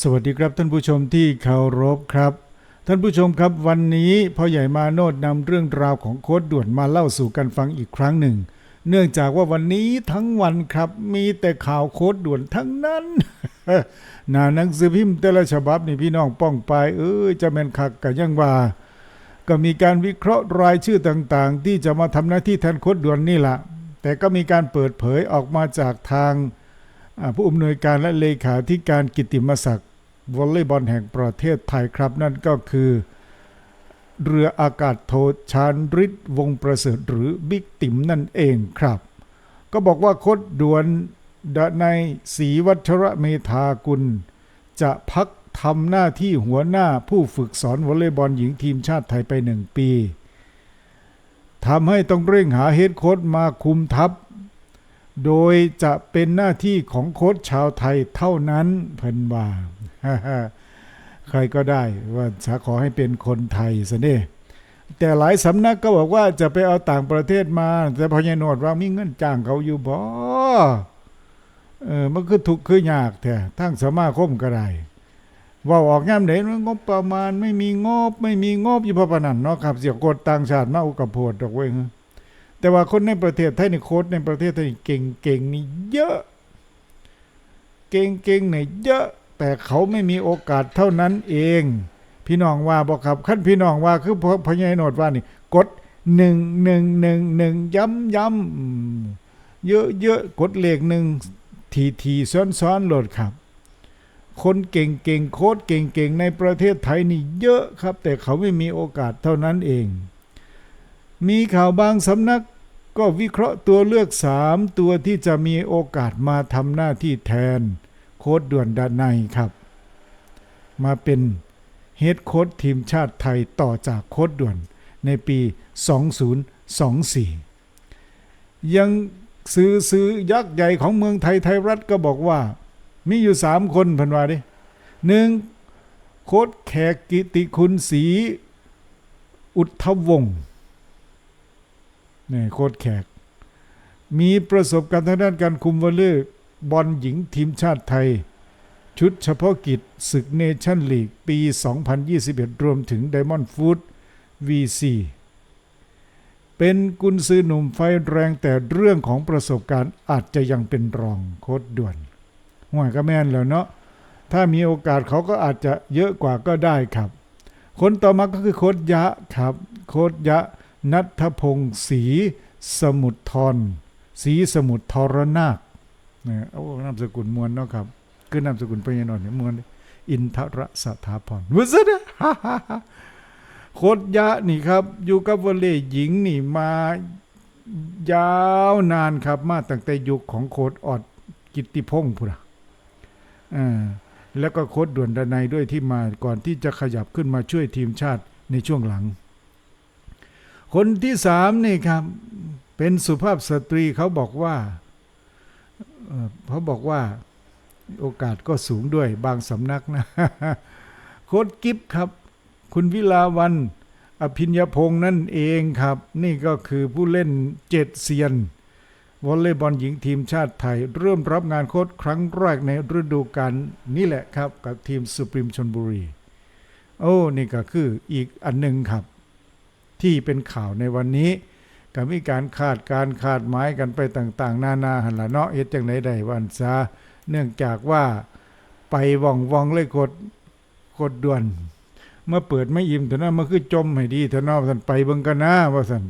สวัสดีครับท่านผู้ชมที่เคารพครับ ท่านผู้ชมครับวันนี้พ่อใหญ่มาโนดนำเรื่องราวของโค้ดด่วนมาเล่าสู่กันฟังอีกครั้งหนึ่ง เนื่องจากว่าวันนี้ทั้งวันครับมีแต่ข่าวโค้ดด่วนทั้งนั้นหนาหนังสือพิมพ์แต่ละฉบับนี่พี่น้องป้องไปเออจะแม่นคักกันยังว่า ก็มีการวิเคราะห์รายชื่อต่างๆ ที่จะมาทำหน้าที่แทนโค้ดด่วนนี่แหละแต่ก็มีการเปิดเผยออกมาจากทาง ผู้อำนวยการและเลขาธิการกิติมศักดิ์วอลเลย์บอลแห่งประเทศไทยครับ นั่นก็คือ เรืออากาศโทชาญฤทธิ์วงประเสริฐหรือบิ๊กติ๋มนั่นเองครับ ก็บอกว่าโคดด่วนดในยศรีวัชระเมธากุล จะพักทำหน้าที่หัวหน้าผู้ฝึกสอนวอลเลย์บอลหญิงทีมชาติไทยไปหนึ่งปีทำให้ต้องเร่งหาเฮดโค้ชมาคุมทัพ โดยจะเป็นหน้าที่ของโค้ชชาวไทยเท่านั้นเพิ่นว่าใครก็ได้ว่าจะขอให้เป็นคนไทยซะเนี่แต่หลายสำนักก็บอกว่าจะไปเอาต่างประเทศมา แต่พอใหญาโนดว่ามีเงินจ้างเขาอยู่บ่เออมันคือถูกข์คือยากแท้ทั้งสมาคมก็ได้ว่าออกย่ำไหนว่างบประมาณไม่มีงบ ไม่มีงบอยู่เพราะปนันเนาะครับเสียกดต่างชาติมาอุกโพดดอกเว้ย แต่ว่าคนในประเทศไทยนี่โค้ดในประเทศไทยเก่งเก่งนี่เยอะ เก่งเก่งนี่เยอะ แต่เขาไม่มีโอกาสเท่านั้นเอง พี่น้องว่าบอกครับขั้นพี่น้องว่าคือพพญายโนดว่านี่กดหนึ่งหนึ่งหนึ่งหนึ่งย้ำย้ำเยอะเยอะกดเลขหนึ่งทีทีซ้อนซ้อนโหลดครับ คนเก่งเก่งโค้ดเก่งเก่งในประเทศไทยนี่เยอะครับ แต่เขาไม่มีโอกาสเท่านั้นเอง มีข่าวบางสำนัก ก็วิเคราะห์ตัวเลือกสามตัวที่จะมีโอกาสมาทำหน้าที่แทน โค้ดด่วนดานในครับ มาเป็นเฮดโค้ดทีมชาติไทยต่อจากโค้ดด่วนในปี 2024 ยังซื้อซื้อยักษ์ใหญ่ของเมืองไทยไทยรัฐก็บอกว่า มีอยู่สามคนพันว่าดิหนึ่งโค้ดแขกกิติคุณศรีอุทธวงศ์ นี่โค้ดแขก มีประสบการณ์ทางด้านการคุมวอลเลย์บอลหญิงทีมชาติไทย ชุดเฉพาะกิจศึกเนชั่นลีกปี 2021 รวมถึง Diamond Food VC เป็นกุนซือหนุ่มไฟแรงแต่เรื่องของประสบการณ์อาจจะยังเป็นรองโค้ดด่วนห่วยก็แม่นแล้วเนาะถ้ามีโอกาสเขาก็อาจจะเยอะกว่าก็ได้ครับ คนต่อมาก็คือโค้ดยะครับ โค้ดยะ นัทพงศ์ศรีสมุทรทรศรีสมุทรทรนาคนะโอ้นามสกุลมวลเนาะครับ คือนามสกุลพญานนท์เนี่ยมวลอินทรสถาพรวซะนะโคตรยะนี่ครับอยู่กับวอลเลย์หญิงนี่มายาวนานครับ มาตั้งแต่ยุคของโค้ดออดกิตติพงศ์พุ่นน่ะอ่าแล้วก็โค้ดด่วนดนัยด้วยที่มาก่อนที่จะขยับขึ้นมาช่วยทีมชาติในช่วงหลัง คนที่สามนี่ครับ เป็นสุภาพสตรีเขาบอกว่าเขาบอกว่าโอกาสก็สูงด้วยบางสำนักนะ โค้ดกิฟครับ คุณวิลาวันอภิญญพงษ์นั่นเองครับ นี่ก็คือผู้เล่นเจ็ดเซียนวอลเลย์บอลหญิงทีมชาติไทย เริ่มรับงานโค้ดครั้งแรกในฤดูกาลนี่แหละครับ กับทีมสุพรีมชนบุรี โอ้ นี่ก็คืออีกอันหนึ่งครับ ที่เป็นข่าวในวันนี้ก็มีการคาดการคาดหมายกันไปต่างๆ นานาหันละเนาะเอ็ดจังไหนได้วันซาเนื่องจากว่าไปว่องว่องเลยกดกดด่วน เมื่อเปิดไม่อิ่มเถอะนะมันคือจมให้ดีเถอะนาะท่านไปเบิ่งกันนะว่าซั่น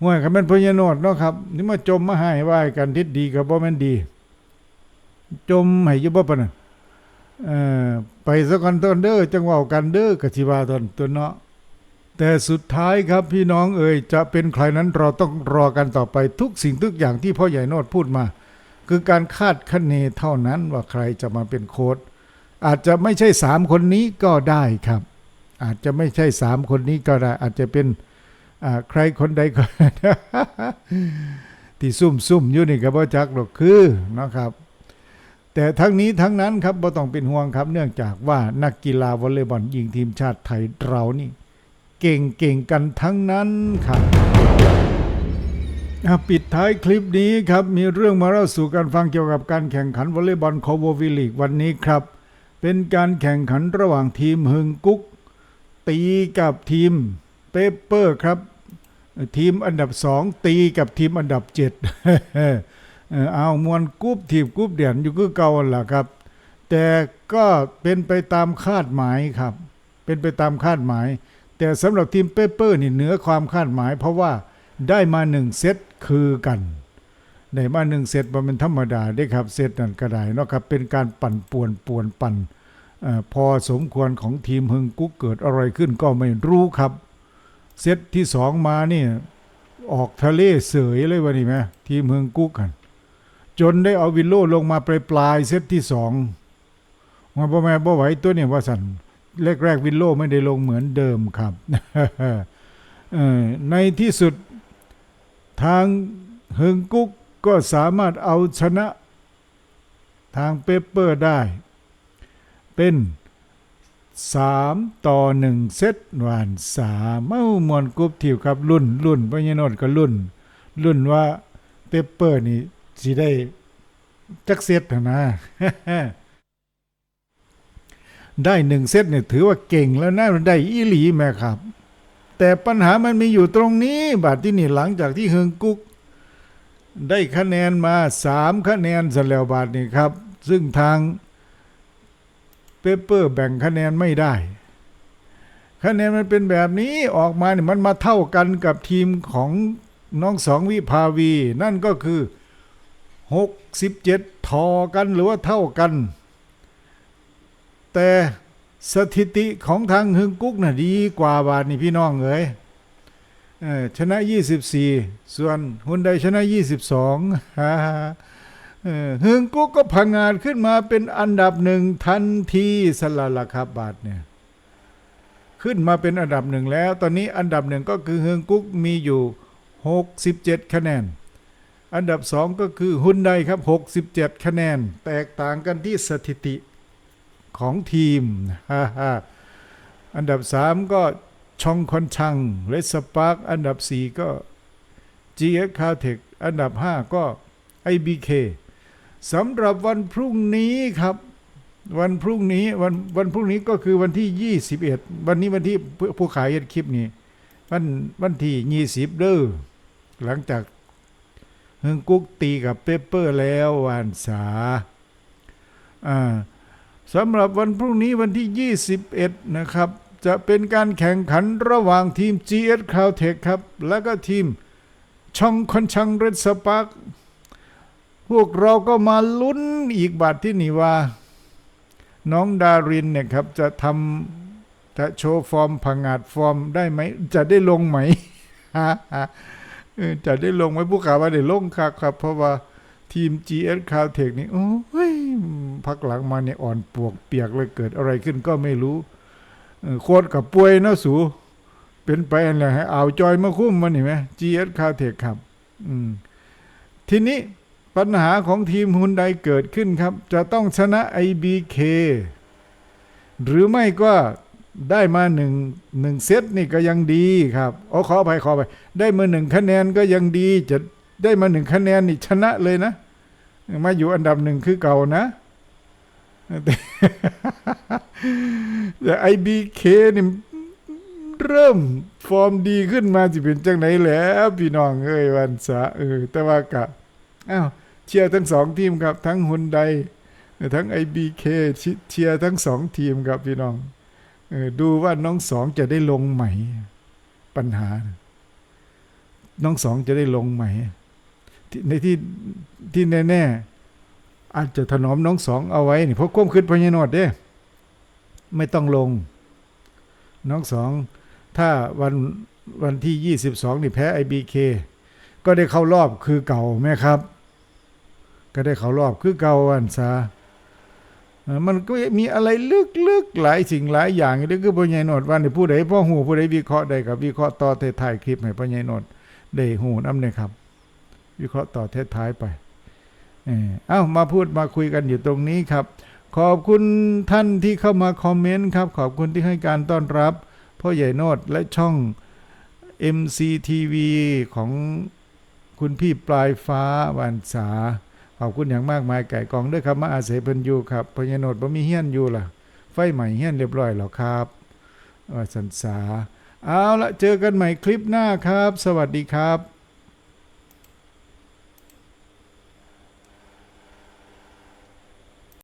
ห่วยคันแม่นพญาโนดเนาะครับ นี่มาจมมาให้ว่ากันทิศดีก็บ่แม่นดี จมให้ยู่บ่ปานะเอ่อไปซะก่อนตอนเด้อจังเว้ากันเด้อก็สิว่าตอนตัวเนาะ แต่สุดท้ายครับพี่น้องเอ่ยจะเป็นใครนั้นเราต้องรอกันต่อไปทุกสิ่งทุกอย่างที่พ่อใหญ่โนดพูดมา คือการคาดคะเนเท่านั้นว่าใครจะมาเป็นโค้ดอาจจะไม่ใช่สามคนนี้ก็ได้ครับ อาจจะไม่ใช่สามคนนี้ก็ได้ อาจจะเป็นใครคนใดก็ที่ซุ่มซุ่มอยู่นี่ก็บ่จักหรอกคือนะครับ แต่ทั้งนี้ทั้งนั้นครับบ่ต้องเป็นห่วงครับ เนื่องจากว่านักกีฬาวอลเลย์บอลหญิงทีมชาติไทยเรานี่ เก่งเก่งกันทั้งนั้นครับอะปิดท้ายคลิปนี้ครับ มีเรื่องมาเล่าสู่กันฟังเกี่ยวกับการแข่งขันวอลเลย์บอลโคโววิลีกวันนี้ครับ เป็นการแข่งขันระหว่างทีมฮึงกุ๊ก ตีกับทีมเปเปอร์ครับ ทีมอันดับสองตีกับทีมอันดับเจ็ดเอามวนกรุ๊ปทีมกรุ๊ปเดียนอยู่คือเก่าล่ะครับ แต่ก็เป็นไปตามคาดหมายครับ เป็นไปตามคาดหมาย แต่สำหรับทีมเปเปอร์นี่เหนือความคาดหมาย เพราะว่าได้มาหนึ่งเซตคือกันได้มาหนึ่งเซตมันเป็นธรรมดาได้ครับเซตนั่นก็ได้เนาะครับเป็นการปั่นป่วนป่วนปั่นอพอสมควรของทีมฮึงกุ๊กเกิดอะไรขึ้นก็ไม่รู้ครับ เซตที่สองมาเนี่ยออกทะเลเสยเลยวะนี่ไหมทีมฮึงกุ๊กกัน จนได้เอาวิลโลลงมาปลายปลายเซตที่สองมาบ่แม่บ่ไหวตัวเนี่ยว่าสัน แรกๆวิลโลไม่ได้ลงเหมือนเดิมครับในที่สุดทางเฮิงกุ๊กก็สามารถเอาชนะทางเปเปอร์ได้ เป็นสามต่อหนึ่งเซตหวานสามเอ้ามวนกรุ๊ปทิวครับรุ่นรุ่นพญานนท์ก็รุ่น รุ่นว่าเปเปอร์นี่สิได้จักเซตนะ ได้หนึ่งเซตเนี่ยถือว่าเก่งแล้วนะได้อีหลีแม่ครับ แต่ปัญหามันมีอยู่ตรงนี้บาดที่นี่หลังจากที่เฮงกุ๊กได้คะแนนมาสามคะแนนสแล้วบาทนี่ครับ ซึ่งทางเปเปอร์แบ่งคะแนนไม่ได้ คะแนนมันเป็นแบบนี้ออกมาเนี่ยมันมาเท่ากันกับทีมของน้องสองวิภาวี นั่นก็คือ 67ทอกันหรือว่าเท่ากัน แต่สถิติของทางฮึงกุ๊กน่ะดีกว่าบาทนี่พี่น้องเอ๋ยเอ่อชนะ 24 ส่วนฮุนไดชนะ 22ฮ่าเอ่อฮึงกุ๊กก็พังงาดขึ้นมาเป็นอันดับหนึ่งทันทีสละละครับบาทเนี่ยขึ้นมาเป็นอันดับหนึ่งแล้ว ตอนนี้อันดับหนึ่งก็คือฮึงกุ๊กมีอยู่ 67 คะแนน อันดับสองก็คือฮุนไดครับ 67 คะแนน แตกต่างกันที่สถิติ ของทีมฮ่าฮ่าอันดับสามก็ชองคอนชังเลสปาร์กอันดับ4ก็ GX c a l t e c h อันดับ5ก็ IBK สำหรับวันพรุ่งนี้ครับ วันพรุ่งนี้วันวันพรุ่งนี้ก็คือวันที่ 21 วันนี้วันที่ผู้ขายคลิปนี้วันวันที่ 20 เด้อหลังจากเฮงกุ๊กตีกับเปเปอร์แล้ววันษาอ่า สำหรับวันพรุ่งนี้วันที่ 21 นะครับ จะเป็นการแข่งขันระหว่างทีม GS Caltech ครับ แล้วก็ทีมชองคอนชังเรดสปาร์กพวกเราก็มาลุ้นอีกบาทที่นี่ว่า น้องดารินเนี่ยครับ จะทำจะโชว์ฟอร์มพังาดฟอร์มได้ไหม จะได้ลงไหมเออจะได้ลงไหมผู้ข่าวว่าได้ลงครับครับ เพราะว่าทีม GS Caltech นี่ โอ้ย พักหลังมาเนี่ยอ่อนปวกเปียกเลยเกิดอะไรขึ้นก็ไม่รู้โคตรกับป่วยนะสูเป็นไปอะไรให้เอาวจอยมาคุ้มมันเห็นไหม GS c a r t e c h ครับ อืมทีนี้ปัญหาของทีมฮุนไดเกิดขึ้นครับ จะต้องชนะ IBK หรือไม่ก็ได้มาหนึ่งหนึ่งเซตนี่ก็ยังดีครับโอ้ขออภัยขออภัยได้มาหนึ่งคะแนนก็ยังดีจะได้มาหนึ่งคะแนนนี่ชนะเลยนะ มาอยู่อันดับหนึ่งคือเก่านะ แต่ไอบีเคนี่เริ่มฟอร์มดีขึ้นมาจะเป็นจังไหนแล้วพี่น้องเอ้ยวันษาเออแต่ว่ากะอ้าวเชียร์ทั้งสองทีมครับ ทั้งฮุนไดทั้งไอบีเคเชียร์ทั้งสองทีมครับพี่น้องออดูว่าน้องสองจะได้ลงไหม ปัญหา น้องสองจะได้ลงไหม่ในที่ที่แน่ ๆ อาจจะถนอมน้องสองเอาไว้นี่เพราะความคิดพญานอดเด้ ไม่ต้องลง น้องสอง ถ้าวันวันที่ 22 นี่แพ้ IBK ก็ได้เข้ารอบคือเก่าแม่ครับ ก็ได้เข้ารอบคือเก่าอันซามันก็มีอะไรลึกๆหลายสิ่งหลายอย่างนี่คือพญ่โนดว่านี่ผู้ใดพ่อหูผู้ใดวิเคราะห์ได้กับวิเคราะห์ต่อเท้ายคลิปให้พญ่โนดได้หูนำเนี่ยครับ วิเคราะห์ต่อเท้ายไป เอ้ามาพูดมาคุยกันอยู่ตรงนี้ครับ ขอบคุณท่านที่เข้ามาคอมเมนต์ครับ ขอบคุณที่ให้การต้อนรับพ่อใหญ่โนดและช่อง MCTV ของคุณพี่ปลายฟ้าวันษาขอบคุณอย่างมากมายไก่กองด้วยครับมาอาศัยเพิ่นอยู่ครับพญโนดบ่มีเฮี้ยนอยู่ล่ะใหม่เฮี้ยนเรียบร้อยแล้วครับเออสันสาเอาละเจอกันใหม่คลิปหน้าครับ สวัสดีครับ